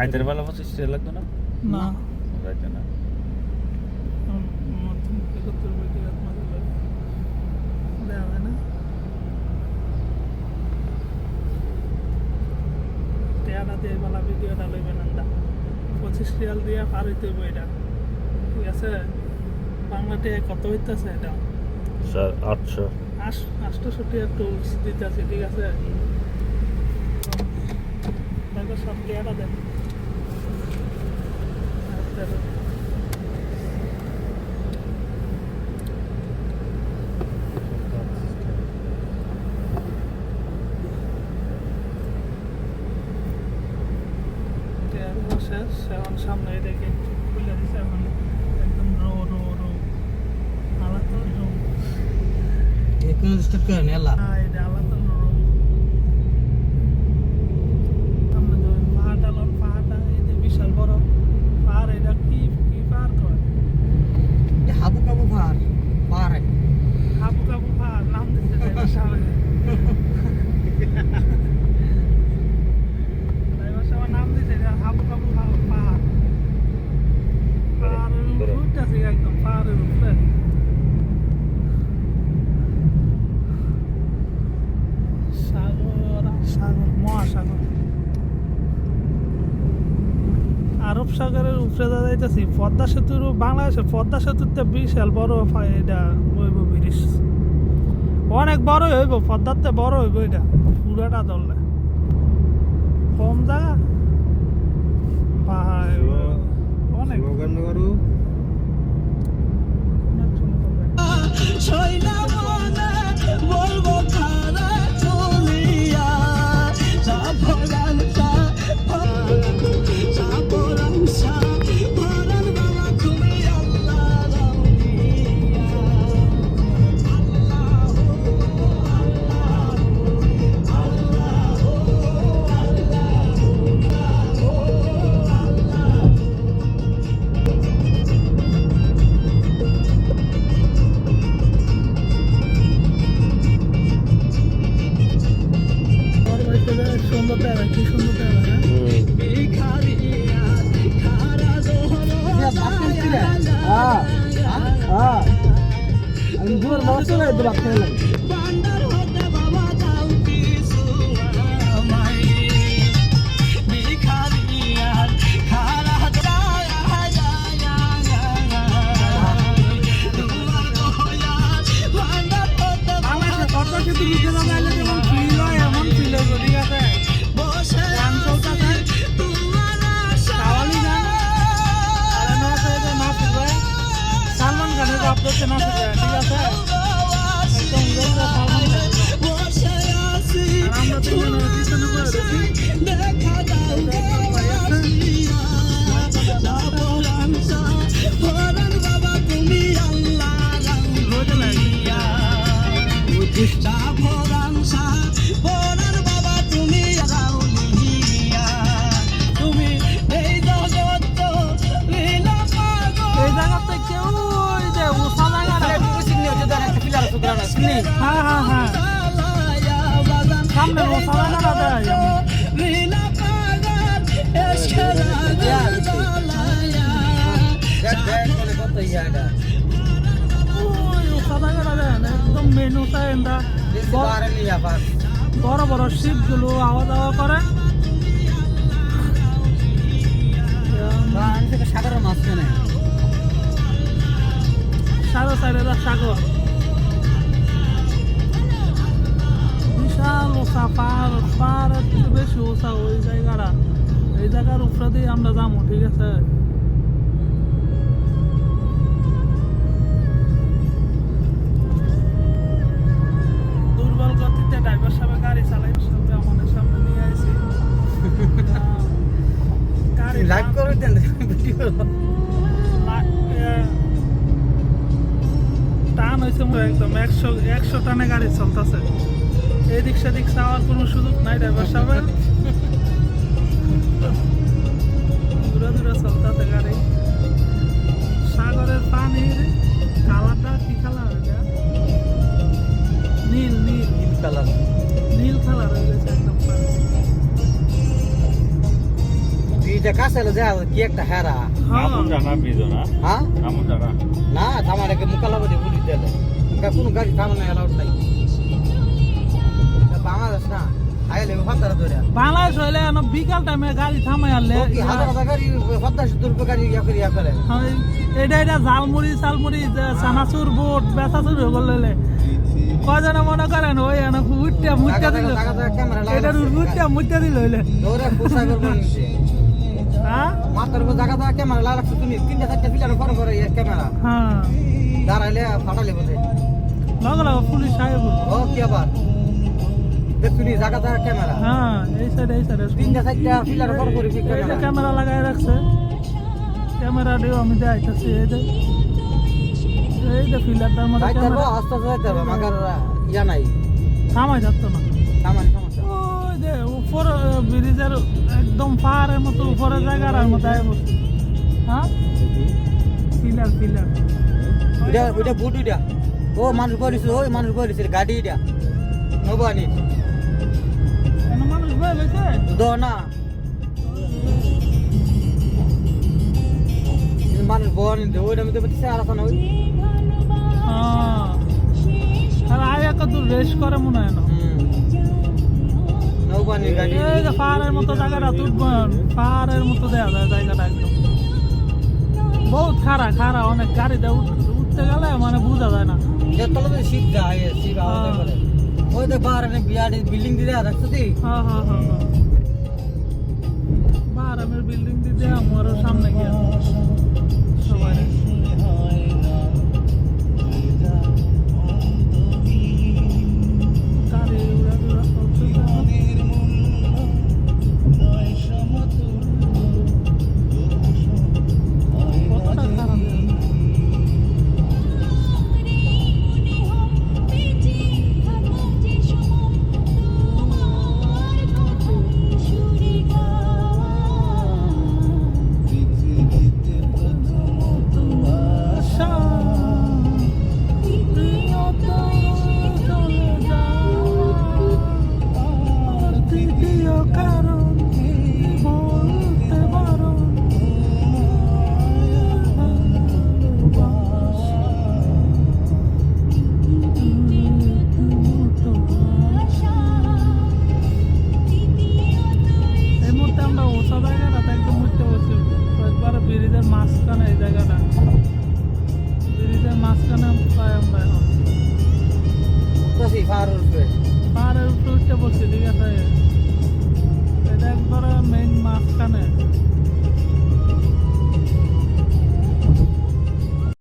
আইতের বেলা পঁচিশ টাকা লাগতো না না যাইতে না ভিডিওটা লইবেন আন্দা পঁচিশ রিয়াল দিয়ে পার হইতে হইব এটা। ঠিক আছে? বাংলা টিয়া কত হইতেছে এটা? স্যার আটশো। আষ্টশো টিয়া টুলস দিতেছে ঠিক আছে? তারপর সব টিয়াটা দেন। সামনে স্টার্ট করেন এলা বিশাল বড় পাহাড় এটা কি কি পাহাড় কয় হাবু কাবু ভার পারে কাবু কাবু পাহাড় নাম চাই না সামনে ড্রাইভার সাহেব নাম দিতে এটা হাবু কাবু পা- পাহাড় পাহাড়ের উপরে উঠতেছে একদম পাহাড়ের উপরে সাগর সাগর মহাসাগর। আরব সাগরের উপরে যাইতেছি পদ্মা সেতুর বাংলাদেশে পদ্মা সেতুতে বিশাল বড় এটা হইব ব্রিজ। অনেক বড় হইব পদ্মাতে বড় হইব এটা পুরাটা ধরলে কম জায়গা পাহাড় অনেক। বলব সুন্দর জায়গা কি সুন্দর হ্যাঁ ভিখারিয়া আমি জোর মাছ চলে যেতে সামনে উষা জায়গাটা দেয় যেমন। ওই উষা জায়গাটা দেয় না, একদম মেনু সাইনটা বড় বড় শিপগুলো আওয়া দাওয়া করে জায়গার উপরে দিয়ে আমরা যাব ঠিক আছে? দুর্বল গতিতে ড্রাইভার সাহেব গাড়ি চালাই সামনে আমাদের সামনে নিয়ে আইছি গাড়ি লাইভ করে দেন ভিডিও টান হয়েছে একদম। একশো একশো টানে গাড়ি চলতেছে। এদিক সেদিক চাওয়ার কোনো সুযোগ নাই ড্রাইভার সাহেবের। ব্রিজটা কাছে এলো যা কি একটা হেরা। হ্যাঁ। আমন জানা বিজো না? হ্যাঁ? আমন জানা? না থামাটাকে মোকালাবাদে পুলিশ দেয় কোনো গাড়ি থামানো অ্যালাউড নাই। এটা বাংলাদেশ না আইলে ফাদ্দারা ধরে। বাংলাদেশ হইলে বিকাল টাইমে গাড়ি থামাই আনলে হাজার হাজার গাড়ি সত্তর রুপে গাড়ি ইয়া করে ইয়া করে? এটা এটা ঝালমুড়ি সালমুড়ি যে সানাচুর বোট বেসাচুর হয়ে গেল লইলে। কজনে মনে করেন ওই দিল? এটা দিল হইলে মাথার উপর জায়গা জায়গা ক্যামেরা লাগা তুমি। তিনটা চারটা ফিলানো পরে পরে ক্যামেরা। হ্যাঁ। দাঁড়াইলে ফাটালে বোঝে লগে লগে পুলিশ সাহেব ও কি আবার? দেখুনি জায়গা জায়গা ক্যামেরা। হ্যাঁ এই সাইড এই সাইড তিনটা চারটা ফিলানো পরে পরে ক্যামেরা। ক্যামেরা লাগাই রাখছে। ক্যামেরা দিয়েও আমি দেখাইতেছি এই যে। এই যে ফিল্টারটার মধ্যে ক্যামেরা। আস্তে আস্তে যাইতে হবে মাগার ইয়া নাই। থামাই যাচ্ছে না। ওই যে উপর ব্রিজের একদম পাহাড়ের মতো উপরে জায়গার মতো আয় বসে হ্যাঁ? পিলার পিলার ওইটা ওইটা বুট ওইটা। ও মানুষ বলিছিল ওই মানুষ বলিছিল গাড়ি এটা। নবানি কেন মানুষ বয়ে লইছে দ না। মানুষ বনি ওইটা মধ্যে বলছে আর না ওই হ্যাঁ। আর আয় একটা দূর রেস করে মনে হয় না। নৌবানি গাড়ি। এই যে পাহাড়ের মতো জায়গাটা তুলবেন পাহাড়ের মতো দেওয়া যায় জায়গাটা একদম। বহুত খারা খারা অনেক গাড়িতে উঠ- উঠতে গেলে মানে বোঝা যায় না। যে তলে শীত যায় শীত আওয়াজ করে। ওই তো বাহার বিয়ার বিল্ডিং দিয়ে রাখছো তুই হ্যাঁ হ্যাঁ হ্যাঁ হ্যাঁ। বিল্ডিং দিতে আমার সামনে গিয়া। পাহাড়ের উপরে। পাহাড়ের উপরে উঠতে বসছি ঠিক আছে? এটা একবারে মেইন মাঝখানে।